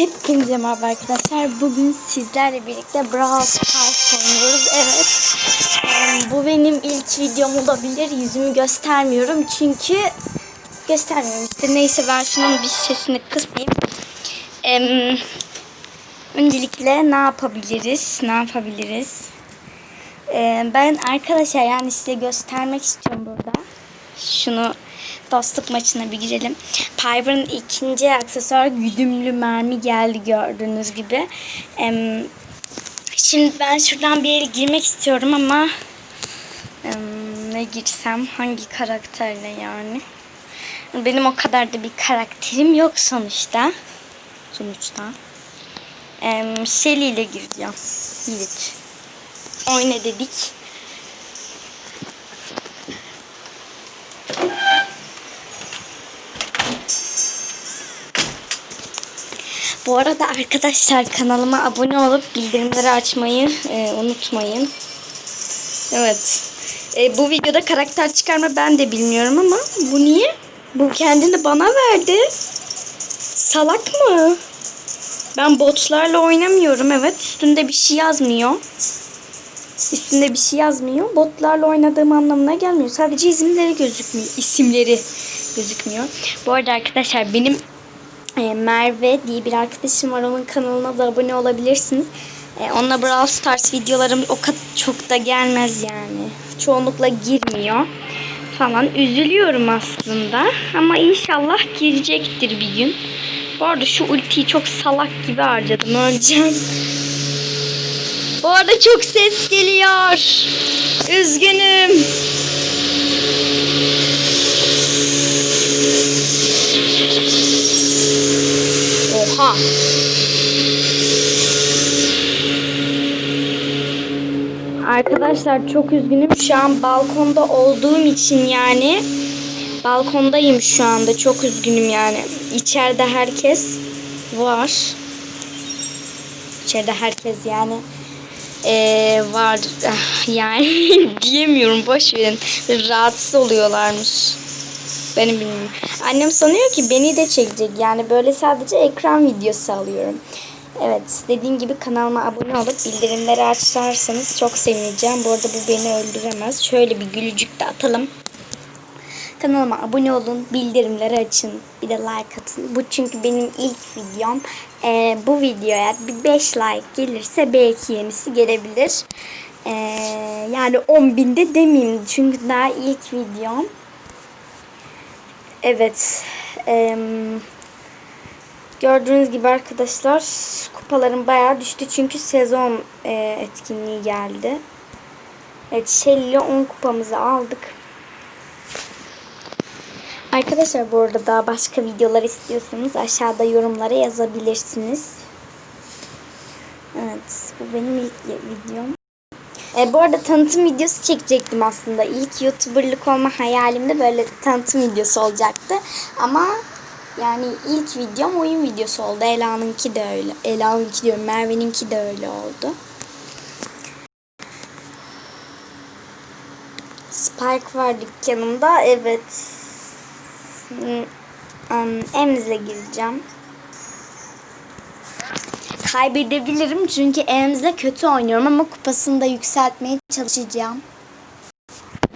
Hepinize merhaba arkadaşlar. Bugün sizlerle birlikte Brawl Stars oynuyoruz. Evet. Bu benim ilk videom olabilir. Yüzümü göstermiyorum çünkü göstermiyorum işte. Neyse ben şunun bir sesini kısayım. Öncelikle ne yapabiliriz? Ne yapabiliriz? Ben arkadaşlar yani size göstermek istiyorum burada. Şunu dostluk maçına bir girelim. Piper'ın ikinci aksesuar güdümlü mermi geldi gördüğünüz gibi. Em, şimdi ben şuradan bir yere girmek istiyorum ama em, ne girsem hangi karakterle yani. Benim o kadar da bir karakterim yok sonuçta. Sonuçta. Em, Shelly ile gireceğim. Yiğit. Oyna dedik. Bu arada arkadaşlar kanalıma abone olup bildirimleri açmayı e, unutmayın. Evet. E, bu videoda karakter çıkarma ben de bilmiyorum ama bu niye? Bu kendini bana verdi. Salak mı? Ben botlarla oynamıyorum evet. Üstünde bir şey yazmıyor. Üstünde bir şey yazmıyor. Botlarla oynadığım anlamına gelmiyor. Sadece isimleri gözükmüyor. İsimleri gözükmüyor. Bu arada arkadaşlar benim e, Merve diye bir arkadaşım var. Onun kanalına da abone olabilirsiniz. E, onunla Brawl Stars videolarım o kadar çok da gelmez yani. Çoğunlukla girmiyor falan. Üzülüyorum aslında. Ama inşallah girecektir bir gün. Bu arada şu ultiyi çok salak gibi harcadım. Öleceğim. Bu arada çok ses geliyor. Üzgünüm. Arkadaşlar çok üzgünüm. Şu an balkonda olduğum için yani balkondayım şu anda. Çok üzgünüm yani. İçeride herkes var. İçeride herkes yani ee, var Ah, yani diyemiyorum boş verin. Rahatsız oluyorlarmış. Benim bilmiyorum. Annem sanıyor ki beni de çekecek. Yani böyle sadece ekran videosu alıyorum. Evet dediğim gibi kanalıma abone olup bildirimleri açarsanız çok sevineceğim. Bu arada bu beni öldüremez. Şöyle bir gülücük de atalım. Kanalıma abone olun, bildirimleri açın, bir de like atın. Bu çünkü benim ilk videom. Ee, bu videoya bir 5 like gelirse belki yenisi gelebilir. Ee, yani 10 binde demeyeyim çünkü daha ilk videom. Evet. Eee gördüğünüz gibi arkadaşlar kupalarım bayağı düştü çünkü sezon e, etkinliği geldi. Evet Shelly ile 10 kupamızı aldık. Arkadaşlar bu arada daha başka videolar istiyorsanız aşağıda yorumlara yazabilirsiniz. Evet bu benim ilk videom. E, bu arada tanıtım videosu çekecektim aslında. İlk YouTuber'lık olma hayalimde böyle tanıtım videosu olacaktı. Ama yani ilk videom oyun videosu oldu. Ela'nınki de öyle. Ela'nınki diyorum. Merve'ninki de öyle oldu. Spike var dükkanımda. Evet. Hmm, gireceğim. Kaybedebilirim çünkü Emz'le kötü oynuyorum ama kupasını da yükseltmeye çalışacağım.